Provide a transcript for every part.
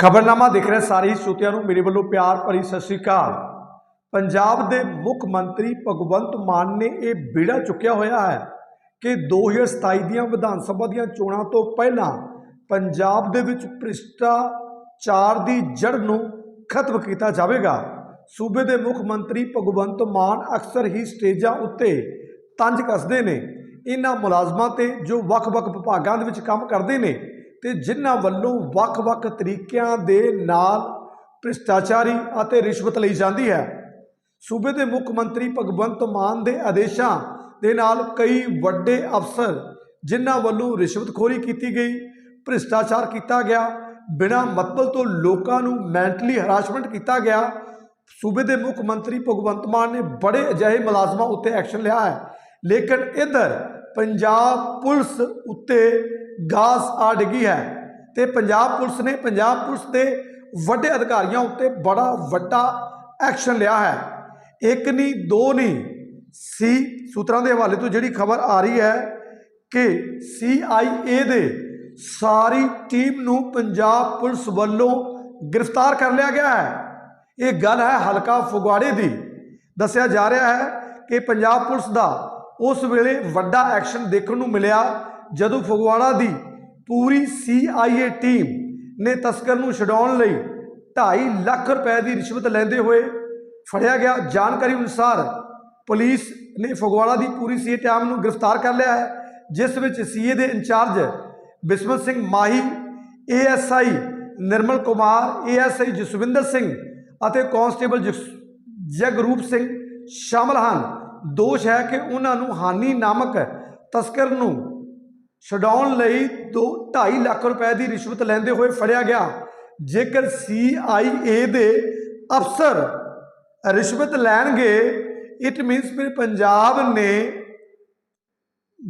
ਖਬਰਨਾਮਾ ਦੇਖ ਰਹੇ ਸਾਰੇ ਹੀ ਸਰੋਤਿਆਂ ਨੂੰ। ਮੇਰੇ ਵੱਲੋਂ ਪਿਆਰ ਭਰੀ ਸਤਿ ਸ੍ਰੀ ਅਕਾਲ। ਪੰਜਾਬ ਦੇ ਮੁੱਖ ਮੰਤਰੀ ਭਗਵੰਤ ਮਾਨ ਨੇ ਇਹ ਬੀੜਾ ਚੁੱਕਿਆ ਹੋਇਆ ਹੈ ਕਿ 2027 ਦੀਆਂ ਵਿਧਾਨ ਸਭਾ ਦੀਆਂ ਚੋਣਾਂ ਤੋਂ ਪਹਿਲਾਂ ਪੰਜਾਬ ਦੇ ਵਿੱਚ ਭ੍ਰਿਸ਼ਟਾਚਾਰ ਦੀ ਜੜ ਨੂੰ ਖਤਮ ਕੀਤਾ ਜਾਵੇਗਾ। ਸੂਬੇ ਦੇ ਮੁੱਖ ਮੰਤਰੀ ਭਗਵੰਤ ਮਾਨ ਅਕਸਰ ਹੀ ਸਟੇਜਾਂ ਉੱਤੇ ਤੰਜ ਕੱਸਦੇ ਨੇ। ਇਹਨਾਂ ਮੁਲਾਜ਼ਮਾਂ ਤੇ ਜੋ ਵੱਖ-ਵੱਖ ਵਿਭਾਗਾਂ ਦੇ ਵਿੱਚ ਕੰਮ ਕਰਦੇ ਨੇ ਤੇ ਜਿਨ੍ਹਾਂ ਵੱਲੋਂ ਵੱਖ-ਵੱਖ ਤਰੀਕਿਆਂ ਦੇ ਨਾਲ ਭ੍ਰਿਸ਼ਟਾਚਾਰੀ ਅਤੇ ਰਿਸ਼ਵਤ ਲਈ ਜਾਂਦੀ ਹੈ। ਸੂਬੇ ਦੇ ਮੁੱਖ ਮੰਤਰੀ ਭਗਵੰਤ ਮਾਨ ਦੇ ਆਦੇਸ਼ਾਂ ਦੇ ਨਾਲ ਕਈ ਵੱਡੇ ਅਫਸਰ ਜਿਨ੍ਹਾਂ ਵੱਲੋਂ ਰਿਸ਼ਵਤਖੋਰੀ ਕੀਤੀ ਗਈ, ਭ੍ਰਿਸ਼ਟਾਚਾਰ ਕੀਤਾ ਗਿਆ, ਬਿਨਾਂ ਮਤਲਬ ਤੋਂ ਲੋਕਾਂ ਨੂੰ ਮੈਂਟਲੀ ਹਰਾਸਮੈਂਟ ਕੀਤਾ ਗਿਆ। ਸੂਬੇ ਦੇ ਮੁੱਖ ਮੰਤਰੀ ਭਗਵੰਤ ਮਾਨ ਨੇ ਬੜੇ ਅਜਿਹੇ ਮੁਲਾਜ਼ਮਾਂ ਉੱਤੇ ਐਕਸ਼ਨ ਲਿਆ ਹੈ। ਲੇਕਿਨ ਇੱਧਰ ਪੰਜਾਬ ਪੁਲਿਸ ਉੱਤੇ ਗਾਸ ਆ ਡਿੱਗੀ ਹੈ ਤੇ ਪੰਜਾਬ ਪੁਲਿਸ ਨੇ ਪੰਜਾਬ ਪੁਲਿਸ ਦੇ ਵੱਡੇ ਅਧਿਕਾਰੀਆਂ ਉੱਤੇ ਬੜਾ ਵੱਡਾ ਐਕਸ਼ਨ ਲਿਆ ਹੈ। ਇੱਕ ਨਹੀਂ ਦੋ ਨਹੀਂ ਸੀ ਸੂਤਰਾਂ ਦੇ ਹਵਾਲੇ ਤੋਂ ਜਿਹੜੀ ਖਬਰ ਆ ਰਹੀ ਹੈ ਕਿ CIA ਦੇ ਸਾਰੀ ਟੀਮ ਨੂੰ ਪੰਜਾਬ ਪੁਲਿਸ ਵੱਲੋਂ ਗ੍ਰਿਫਤਾਰ ਕਰ ਲਿਆ ਗਿਆ ਹੈ। ਇਹ ਗੱਲ ਹੈ ਹਲਕਾ ਫਗਵਾੜੇ ਦੀ। ਦੱਸਿਆ ਜਾ ਰਿਹਾ ਹੈ ਕਿ ਪੰਜਾਬ ਪੁਲਿਸ ਦਾ ਉਸ ਵੇਲੇ ਵੱਡਾ ਐਕਸ਼ਨ ਦੇਖਣ ਨੂੰ ਮਿਲਿਆ ਜਦੋਂ ਫਗਵਾੜਾ ਦੀ ਪੂਰੀ CIA ਟੀਮ ਨੇ ਤਸਕਰ ਨੂੰ ਛਡਾਉਣ ਲਈ 2.5 ਲੱਖ ਰੁਪਏ ਦੀ ਰਿਸ਼ਵਤ ਲੈਂਦੇ ਹੋਏ ਫੜਿਆ ਗਿਆ। ਜਾਣਕਾਰੀ ਅਨੁਸਾਰ ਪੁਲਿਸ ਨੇ ਫਗਵਾੜਾ ਦੀ ਪੂਰੀ ਸੀ ਟੀਮ ਨੂੰ ਗ੍ਰਿਫਤਾਰ ਕਰ ਲਿਆ ਹੈ, ਜਿਸ ਵਿੱਚ ਸੀਏ ਦੇ in charge Bismat Singh Mahi ASI Nirmal Kumar ASI Jaswinder Singh ਅਤੇ ਕਾਂਸਟੇਬਲ ਜਗਰੂਪ ਸਿੰਘ ਸ਼ਾਮਲ ਹਨ। ਦੋਸ਼ ਹੈ ਕਿ ਉਹਨਾਂ ਨੂੰ ਹਾਨੀ ਨਾਮਕ ਤਸਕਰ ਨੂੰ ਛਡਾਉਣ ਲਈ 2.5 ਲੱਖ ਰੁਪਏ ਦੀ ਰਿਸ਼ਵਤ ਲੈਂਦੇ ਹੋਏ ਫੜਿਆ ਗਿਆ। ਜੇਕਰ CIA ਦੇ ਅਫਸਰ ਰਿਸ਼ਵਤ ਲੈਣਗੇ ਇਟ ਮੀਨਸ ਫਿਰ ਪੰਜਾਬ ਨੇ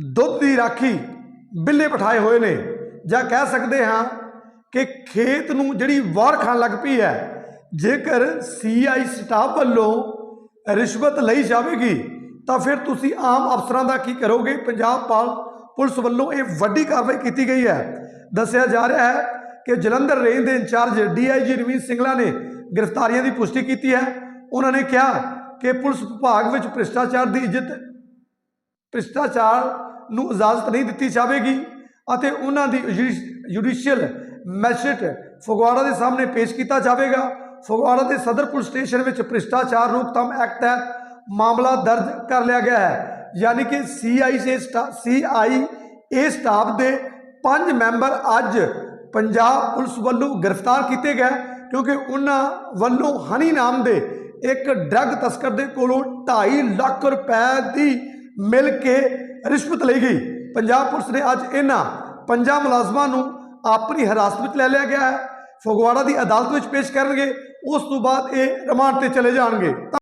ਦੁੱਧ ਦੀ ਰਾਖੀ ਬਿੱਲੇ ਬਿਠਾਏ ਹੋਏ ਨੇ। ਜਾਂ ਕਹਿ ਸਕਦੇ ਹਾਂ ਕਿ ਖੇਤ ਨੂੰ ਜਿਹੜੀ ਵਾਰ ਖਾਣ ਲੱਗ ਪਈ ਹੈ, ਜੇਕਰ ਸੀਆਈ ਸਟਾਫ ਵੱਲੋਂ ਰਿਸ਼ਵਤ ਲਈ ਜਾਵੇਗੀ ਤਾਂ ਫਿਰ ਤੁਸੀਂ ਆਮ ਅਫਸਰਾਂ ਦਾ ਕੀ ਕਰੋਗੇ? ਪੰਜਾਬ ਪਾਲ ਪੁਲਿਸ ਵੱਲੋਂ ਇਹ ਵੱਡੀ ਕਾਰਵਾਈ ਕੀਤੀ ਗਈ ਹੈ। ਦੱਸਿਆ ਜਾ ਰਿਹਾ ਹੈ ਕਿ ਜਲੰਧਰ ਰੇਂਜ ਦੇ in charge DIG Raveen Singla ਨੇ ਗ੍ਰਿਫਤਾਰੀਆਂ ਦੀ ਪੁਸ਼ਟੀ ਕੀਤੀ ਹੈ। ਉਹਨਾਂ ਨੇ ਕਿਹਾ ਕਿ ਪੁਲਿਸ ਵਿਭਾਗ ਵਿੱਚ ਭ੍ਰਿਸ਼ਟਾਚਾਰ ਦੀ ਇੱਜ਼ਤ, ਭ੍ਰਿਸ਼ਟਾਚਾਰ ਨੂੰ ਇਜਾਜ਼ਤ ਨਹੀਂ ਦਿੱਤੀ ਜਾਵੇਗੀ ਅਤੇ ਉਹਨਾਂ ਦੀ ਜੁਡੀਸ਼ੀਅਲ ਮੈਜਿਸਟ੍ਰੇਟ ਫਗਵਾੜਾ ਦੇ ਸਾਹਮਣੇ ਪੇਸ਼ ਕੀਤਾ ਜਾਵੇਗਾ। ਫਗਵਾੜਾ ਦੇ ਸਦਰ ਪੁਲਿਸ ਸਟੇਸ਼ਨ ਵਿੱਚ ਭ੍ਰਿਸ਼ਟਾਚਾਰ ਰੋਕਥਾਮ ਐਕਟ ਹੈ ਮਾਮਲਾ ਦਰਜ ਕਰ ਲਿਆ ਗਿਆ ਹੈ। ਯਾਨੀ ਕਿ ਸੀਆਈ ਸੇ ਸੀਆਈਏ ਸਟਾਫ ਦੇ ਪੰਜ ਮੈਂਬਰ ਅੱਜ ਪੰਜਾਬ ਪੁਲਿਸ ਵੱਲੋਂ ਗ੍ਰਿਫਤਾਰ ਕੀਤੇ ਗਏ, ਕਿਉਂਕਿ ਉਹਨਾਂ ਵੱਲੋਂ ਹਨੀ ਨਾਮ ਦੇ ਇੱਕ ਡਰੱਗ ਤਸਕਰ ਦੇ ਕੋਲੋਂ 2.5 ਲੱਖ ਰੁਪਏ ਦੀ ਮਿਲ ਕੇ ਰਿਸ਼ਵਤ ਲਈ ਗਈ। ਪੰਜਾਬ ਪੁਲਿਸ ਨੇ ਅੱਜ ਇਹਨਾਂ ਪੰਜਾਂ ਮੁਲਾਜ਼ਮਾਂ ਨੂੰ ਆਪਣੀ ਹਿਰਾਸਤ ਵਿੱਚ ਲੈ ਲਿਆ ਗਿਆ ਹੈ। ਫਗਵਾੜਾ ਦੀ ਅਦਾਲਤ ਵਿੱਚ ਪੇਸ਼ ਕਰਨਗੇ, ਉਸ ਤੋਂ ਬਾਅਦ ਇਹ ਰਿਮਾਂਡ ਤੇ ਚਲੇ ਜਾਣਗੇ।